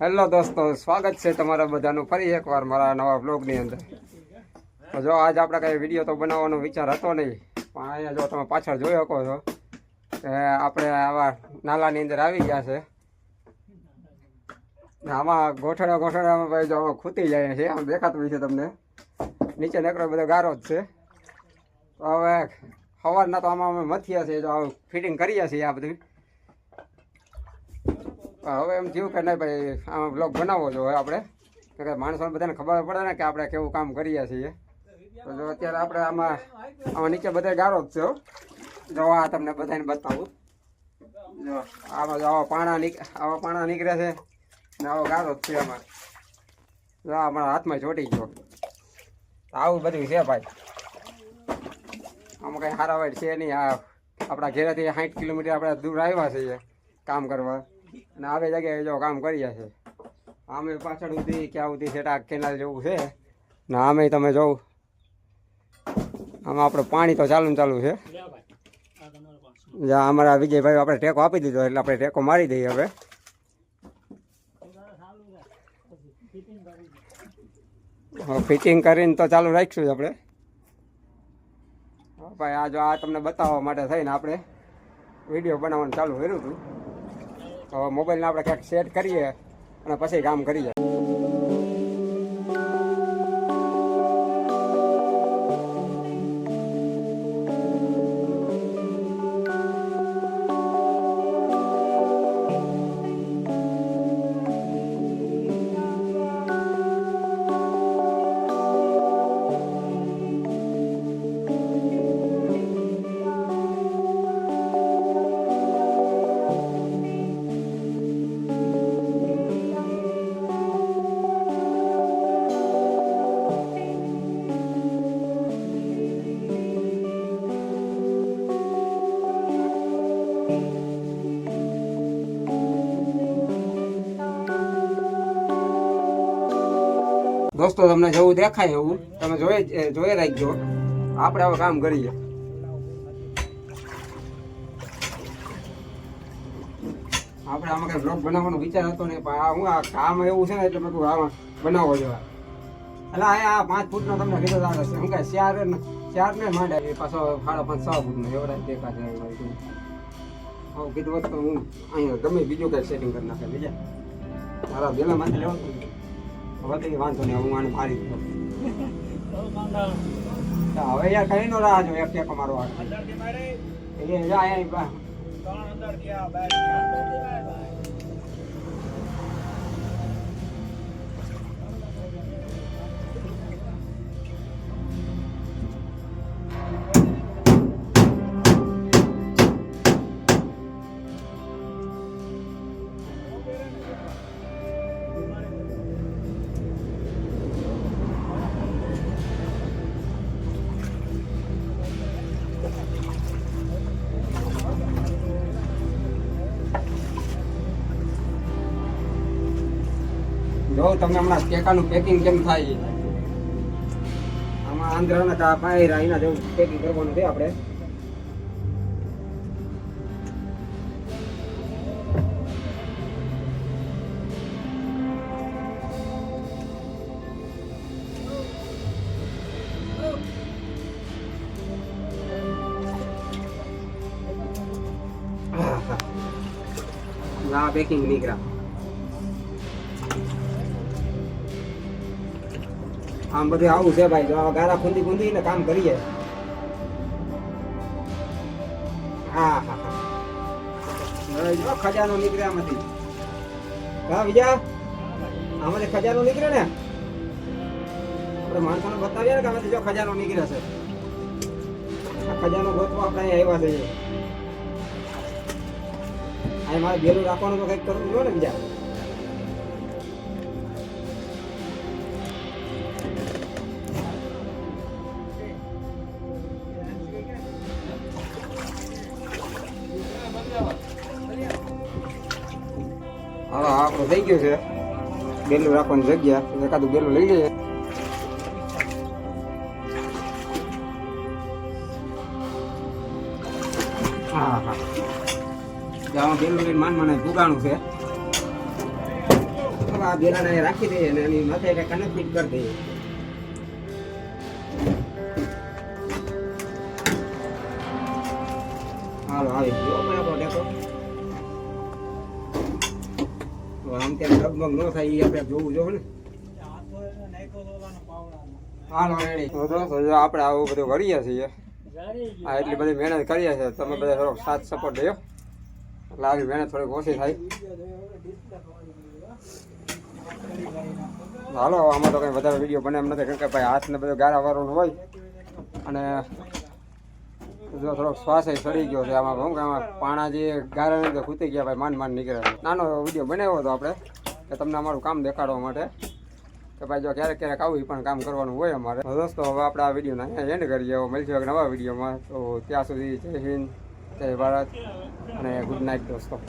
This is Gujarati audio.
હેલો દોસ્તો, સ્વાગત છે તમારા બધાનું ફરી એકવાર મારા નવા બ્લોગની અંદર. જો આજ આપણે કંઈ વીડિયો તો બનાવવાનો વિચાર હતો નહીં, પણ અહીંયા જો તમે પાછળ જોઈ શકો છો કે આપણે આવા નાલાની અંદર આવી ગયા છે. આમાં ગોઠડા ગોઠડામાં ભાઈ જો આમાં ખૂતી જાય છે, આમ દેખાતું છે તમને. નીચે નીકળો બધો ગારો જ છે. તો હવે સવારના તો આમાં અમે મથીયા છીએ, જો ફિટિંગ કરીએ છીએ આ બધું. હવે એમ થયું કે નહીં ભાઈ, આમાં બ્લોગ બનાવવો જોઈએ આપણે. કે માણસોને બધાને ખબર પડે ને કે આપણે કેવું કામ કરીએ છીએ. તો જો અત્યારે આપણે આમાં આમાં નીચે બધા ગારો જ છે. જો આ તમને બધાને બતાવું. જો, આમાં આવા પાણા નીક, આવા પાણા નીકળે છે ને આવો ગારો જ છે આમાં. જો આ હાથમાં ચોટી ગયો. આવું બધું છે ભાઈ. આમાં કંઈ હારા વાઈટ છે નહીં. આ આપણા ઘેરેથી સાઠ કિલોમીટર આપણે દૂર આવ્યા છીએ કામ કરવા. અને આવી જગ્યાએ જો કામ કરીએ જશે. આમે પાછળ સુધી ક્યાં સુધી સેટા કેનાલ જેવું છે. ને આમે તમે જોઉં આમાં આપણે પાણી તો ચાલુ ચાલુ છે. જ્યાં અમારા વિજયભાઈ આપણે ટેકો આપી દીધો એટલે આપણે ટેકો મારી દઈએ હવે. ફિટિંગ કરીને તો ચાલુ રાખીશું જ આપણે. ભાઈ, આ જો આ તમને બતાવવા માટે થઈને આપણે વીડિયો બનાવવાનું ચાલુ કર્યું હતું. હવે મોબાઈલને આપણે ક્યાંક સેટ કરીએ અને પછી કામ કરીએ. દોસ્તો, તમને જેવું દેખાય એવું, તમે જોઈ જોઈ રાખજો. આપણે હવે કામ કરીએ. આપણે આમાં કઈ બ્લોગ બનાવવાનો વિચાર હતો ને પણ હું આ કામ એવું છે ને એટલે મેં આમાં બનાવવો જોઈએ. એટલે આ પાંચ ફૂટનો તમને કીધો આવે છે હું કાંઈ ચાર ચાર ને માંડે પાછો સાડા પાંચ, છ ફૂટનો એવડા દેખાશે કીધું હોત તો હું અહીંયા ગમે બીજું કઈ સેટિંગ કરી નાખે. બીજા, મારા બેલામાંથી લેવાનું. હવે વાંધો નહીં હું આને મારી દઉં. હવે યાર કઈ નો રાહ જો એક ટેકો મારો. આ એ જા જો તમે હમણાં ટેકાનું પેકિંગ કેમ થાય. આમાં આંધ્રાના કા પાયરા એના જેવું પેકિંગ કરવાનું છે આપણે ના પેકિંગ નીકળ્યા આમ બધું આવું છે ભાઈ, જો ગારા ખૂંદી ને કામ કરીએ હા હા હા. જો ખજાનો નીકળે આમાંથી. હા બીજા આમાંથી ખજાનો નીકળે ને? આપણે માણસોને બતાવીએ ને કે આમાંથી જો ખજાનો નીકળે છે. ખજાનો ગોતવા આપણે આવ્યા છે. અહીં મારે બેલું રાખવાનું તો કંઈક કરવું જોઈએ ને બીજા. હા આપણું થઈ ગયો છે. બેલું રાખવાની જગ્યા. એકાદું બેલું લઈ લઈએ. હા હા. બેલું લઈને માન મને પુગાણું છે. હવે આ બેલાને રાખી દઈએ અને એની માથે કંઈક કનેક્ટ કરી દઈએ. હાલો, આવી ગયો. આમ ત્યાં ડગમગ ન થાય એ આપણે જોવું જોવે ને. જો આપણે આવું બધું કરીએ છીએ. હા એટલી બધી મહેનત કરીએ છીએ. તમે બધા થોડોક સાથ સપોર્ટ દો એટલે આવી મહેનત થોડીક ઓછી થાય. હાલો, આમાં તો કંઈ વધારે વીડિયો બને એમ નથી. કારણ કે ભાઈ હાથને બધું ગારા વાળું હોય. અને થોડોક શ્વાસ સડી ગયો છે આમાં શું કે આમાં પાણા જે ગારા અંદર ખૂતી ગયા ભાઈ માંડ માન નીકળે નાનો વીડિયો બનાવ્યો હતો આપણે, કે તમને અમારું કામ દેખાડવા માટે. કે ભાઈ, જો ક્યારેક ક્યારેક આવું પણ કામ કરવાનું હોય અમારે. દોસ્તો, હવે આપણે આ વિડીયોને અહીંયા એન્ડ કરીએ. મળીશું એક નવા વિડીયોમાં. તો ત્યાં સુધી જય હિન્દ, જય ભારત, અને ગુડ નાઇટ દોસ્તો.